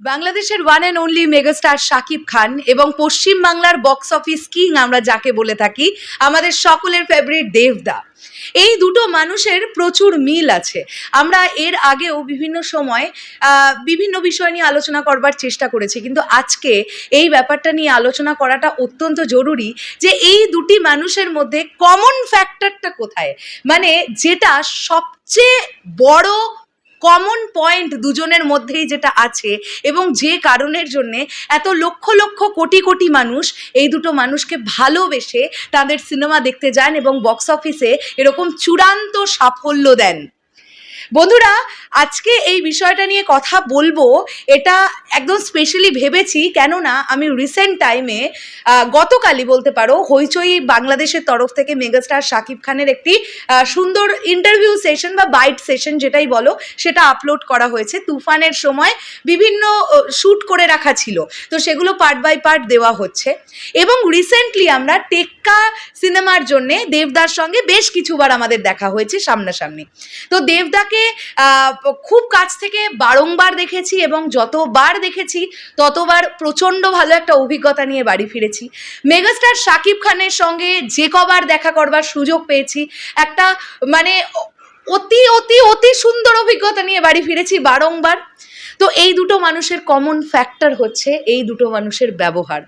বাংলাদেশের one and only megastar Shakib Khan এবং পশ্চিম বাংলার বক্স অফিস কিং আমরা যাকে বলে থাকি, আমাদের সকলের ফেভারিট দেবদা। এই দুটো মানুষের প্রচুর মিল আছে। আমরা এর আগেও বিভিন্ন সময় বিভিন্ন বিষয় নিয়ে আলোচনা করবার চেষ্টা করেছি, কিন্তু আজকে এই ব্যাপারটা নিয়ে আলোচনা করাটা অত্যন্ত জরুরি যে এই দুটি মানুষের মধ্যে কমন ফ্যাক্টরটা কোথায়? মানে যেটা সবচেয়ে বড় কমন পয়েন্ট দুজনের মধ্যেই যেটা আছে এবং যে কারণের জন্যে এত লক্ষ লক্ষ কোটি কোটি মানুষ এই দুটো মানুষকে ভালোবেসে তাদের সিনেমা দেখতে যান এবং বক্স অফিসে এরকম চূড়ান্ত সাফল্য দেন। বন্ধুরা, আজকে এই বিষয়টা নিয়ে কথা বলব। এটা একদম স্পেশালি ভেবেছি, কেননা আমি রিসেন্ট টাইমে গতকালই বলতে পারো, হইচই বাংলাদেশের তরফ থেকে মেগাস্টার শাকিব খানের একটি সুন্দর ইন্টারভিউ সেশন বা বাইট সেশন যেটাই বলো, সেটা আপলোড করা হয়েছে। তুফানের সময় বিভিন্ন শ্যুট করে রাখা ছিল। তো সেগুলো পার্ট বাই পার্ট দেওয়া হচ্ছে। এবং রিসেন্টলি আমরা টেক্কা সিনেমার জন্যে দেবদার সঙ্গে বেশ কিছুবার আমাদের দেখা হয়েছে সামনাসামনি। তো দেবদাকে খুব কাছ থেকে বারংবার দেখেছি এবং যতবার দেখেছি, ততবার প্রচণ্ড ভালো একটা অভিজ্ঞতা নিয়ে বাড়ি ফিরেছি। মেগাস্টার শাকিব খানের সঙ্গে যে কবার দেখা করবার সুযোগ পেয়েছি, একটা মানে অতি অতি অতি সুন্দর অভিজ্ঞতা নিয়ে বাড়ি ফিরেছি বারংবার। তো এই দুটো মানুষের কমন ফ্যাক্টর হচ্ছে, এই দুটো মানুষের ব্যবহার।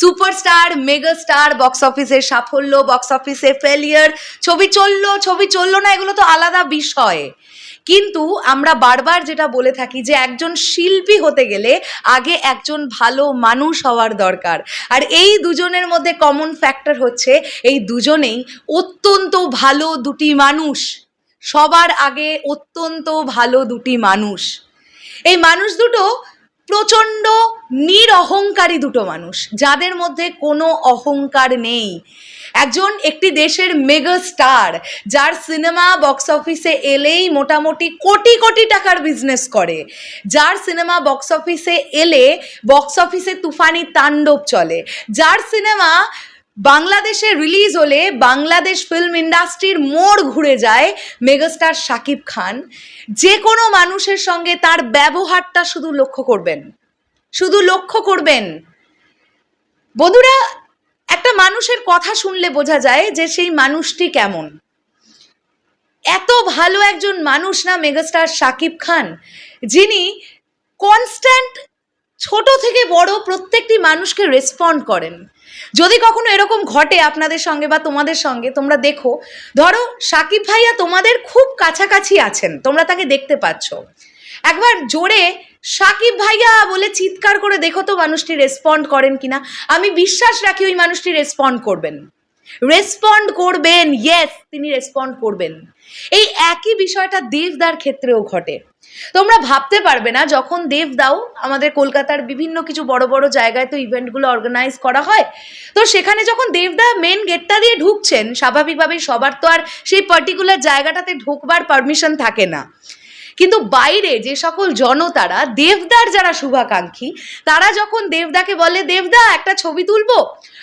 সুপারস্টার মেগাস্টার বক্স অফিসের সাফল্য বক্স অফিসে ফেলিয়ার ছবি চলল ছবি চলল না, এগুলো তো আলাদা বিষয়। কিন্তু আমরা বারবার যেটা বলে থাকি যে একজন শিল্পী হতে গেলে আগে একজন ভালো মানুষ হওয়ার দরকার। আর এই দুজনের মধ্যে কমন ফ্যাক্টর হচ্ছে, এই দুজনেই অত্যন্ত ভালো দুটি মানুষ। সবার আগে অত্যন্ত ভালো দুটি মানুষ। এই মানুষ দুটো প্রচণ্ড নিরহংকারী দুটো মানুষ, যাদের মধ্যে কোনো অহংকার নেই। একজন একটি দেশের মেগা স্টার যার সিনেমা বক্স অফিসে এলেই মোটামুটি কোটি কোটি টাকার বিজনেস করে। যার সিনেমা বক্স অফিসে এলে বক্স অফিসে তুফানি তাণ্ডব চলে। যার সিনেমা বাংলাদেশে রিলিজ হলে বাংলাদেশ ফিল্ম ইন্ডাস্ট্রির মোড় ঘুরে যায় মেগাস্টার শাকিব খান। যে কোনো মানুষের সঙ্গে তার ব্যবহারটা শুধু লক্ষ্য করবেন। শুধু লক্ষ্য করবেন। বন্ধুরা, একটা মানুষের কথা শুনলে বোঝা যায় যে সেই মানুষটি কেমন। এত ভালো একজন মানুষ না মেগাস্টার শাকিব খান, যিনি কনস্ট্যান্ট ছোট থেকে বড় প্রত্যেকটি মানুষকে রেসপন্ড করেন। যদি কখনো এরকম ঘটে আপনাদের সঙ্গে বা তোমাদের সঙ্গে, তোমরা দেখো, ধরো সাকিব ভাইয়া তোমাদের খুব কাছাকাছি আছেন, তোমরা তাকে দেখতে পাচ্ছ। একবার জোরে সাকিব ভাইয়া বলে চিৎকার করে দেখো তো মানুষটি রেসপন্ড করেন কিনা। আমি বিশ্বাস রাখি ওই মানুষটি রেসপন্ড করবেন। রেসপন্ড করবেন ইয়েস তিনি রেসপন্ড করবেন। এই একই বিষয়টা দেবদার ক্ষেত্রেও ঘটে। তোমরা ভাবতে পারবে না, যখন দেব দাও আমাদের কলকাতার বিভিন্ন কিছু বড় বড় জায়গায় তো ইভেন্টগুলো অর্গানাইজ করা হয়, তো সেখানে যখন দেবদা মেন গেটটা দিয়ে ঢুকছেন, স্বাভাবিকভাবেই সবার তো আর সেই পার্টিকুলার জায়গাটাতে ঢুকবার পারমিশন থাকে না। কিন্তু বাইরে যে সকল জনতারা, দেবদার যারা শুভাকাঙ্ক্ষী, তারা যখন দেবদাকে বলে, দেবদা, একটা ছবি তুলবো?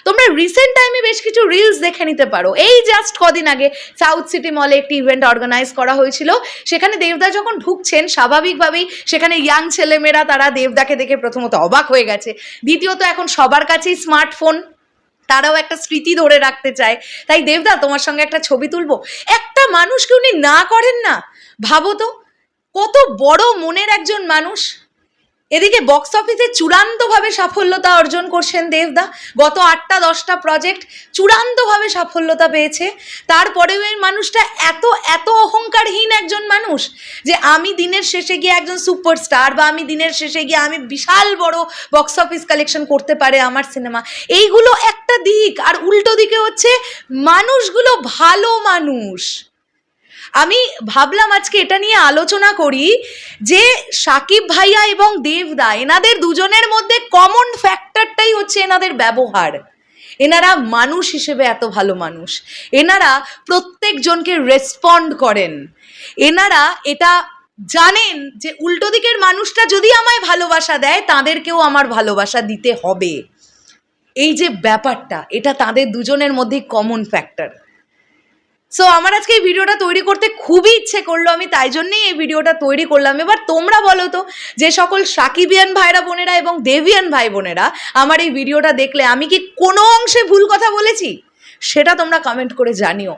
তোমরা রিসেন্ট টাইমে বেশ কিছু রিলস দেখে নিতে পারো। এই জাস্ট কদিন আগে সাউথ সিটি মলে একটি ইভেন্ট অর্গানাইজ করা হয়েছিল। সেখানে দেবদা যখন ঢুকছেন, স্বাভাবিকভাবেই সেখানে ইয়াং ছেলেমেয়েরা, তারা দেবদাকে দেখে প্রথমত অবাক হয়ে গেছে। দ্বিতীয়ত, এখন সবার কাছেই স্মার্টফোন তারাও একটা স্মৃতি ধরে রাখতে চায়। তাই দেবদা, তোমার সঙ্গে একটা ছবি তুলবো? একটা মানুষকে উনি না করেন না। ভাবো তো কত বড় মনের একজন মানুষ। এদিকে বক্স অফিসে চূড়ান্তভাবে সাফল্যতা অর্জন করছেন দেবদা। গত আটটা, দশটা প্রজেক্ট চূড়ান্তভাবে সাফল্যতা পেয়েছে। তারপরেও এই মানুষটা এত এত অহংকারহীন একজন মানুষ যে আমি দিনের শেষে গিয়ে একজন সুপারস্টার বা আমি দিনের শেষে গিয়ে আমি বিশাল বড় বক্স অফিস কালেকশন করতে পারে আমার সিনেমা এইগুলো একটা দিক। আর উল্টো দিকে হচ্ছে, মানুষগুলো ভালো মানুষ। আমি ভাবলাম আজকে এটা নিয়ে আলোচনা করি যে সাকিব ভাইয়া এবং দেবদা, এনাদের দুজনের মধ্যে কমন ফ্যাক্টরটাই হচ্ছে এনাদের ব্যবহার। এনারা মানুষ হিসেবে এত ভালো মানুষ। এনারা প্রত্যেকজনকে রেসপন্ড করেন। এনারা এটা জানেন যে উল্টো দিকের মানুষটা যদি আমায় ভালোবাসা দেয়, তাদেরকেও আমার ভালোবাসা দিতে হবে। এই যে ব্যাপারটা, এটা তাদের দুজনের মধ্যেই কমন ফ্যাক্টর সো আমার আজকে এই ভিডিওটা তৈরি করতে খুবই ইচ্ছে করল আমি, তাই জন্যেই এই ভিডিওটা তৈরি করলাম। এবার তোমরা বলো তো, যে সকল সাকিবিয়ান ভাইরা বোনেরা এবং দেবিয়ান ভাই বোনেরা আমার এই ভিডিওটা দেখলে আমি কি কোনো অংশে ভুল কথা বলেছি? সেটা তোমরা কমেন্ট করে জানিও।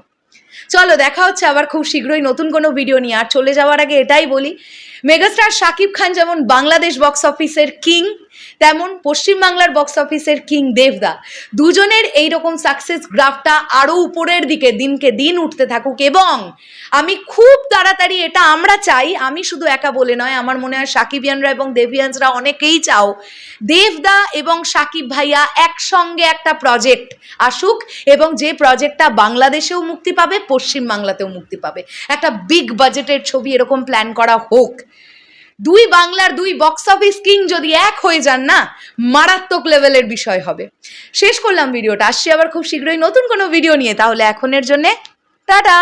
চলো, দেখা হচ্ছে আবার খুব শীঘ্রই নতুন কোনো ভিডিও নিয়ে। আর চলে যাওয়ার আগে এটাই বলি মেগাস্টার শাকিব খান যেমন বাংলাদেশ বক্স অফিসের কিং, তেমন পশ্চিমবাংলার বক্স অফিসের কিং দেবদা। দুজনের এই রকম সাকসেস গ্রাফটা আরও উপরের দিকে দিনকে দিন উঠতে থাকুক এবং আমি খুব তাড়াতাড়ি এটা আমরা চাই, আমি শুধু একা বলে নয়, আমার মনে হয় সাকিবিয়ানরা এবং দেবিয়ানরা অনেকেই চাও। দেবদা এবং সাকিব ভাইয়া একসঙ্গে একটা প্রজেক্ট আসুক এবং যে প্রজেক্টটা বাংলাদেশেও মুক্তি পাবে, পশ্চিমবাংলাতেও মুক্তি পাবে। একটা বিগ বাজেটের ছবি এরকম প্ল্যান করা হোক। দুই বাংলার দুই বক্স অফিস কিং যদি এক হয়ে যান না, মারাত্মক লেভেলের বিষয় হবে। শেষ করলাম ভিডিওটা আসছি আবার খুব শীঘ্রই নতুন কোনো ভিডিও নিয়ে। তাহলে এখনের জন্যে টাটা!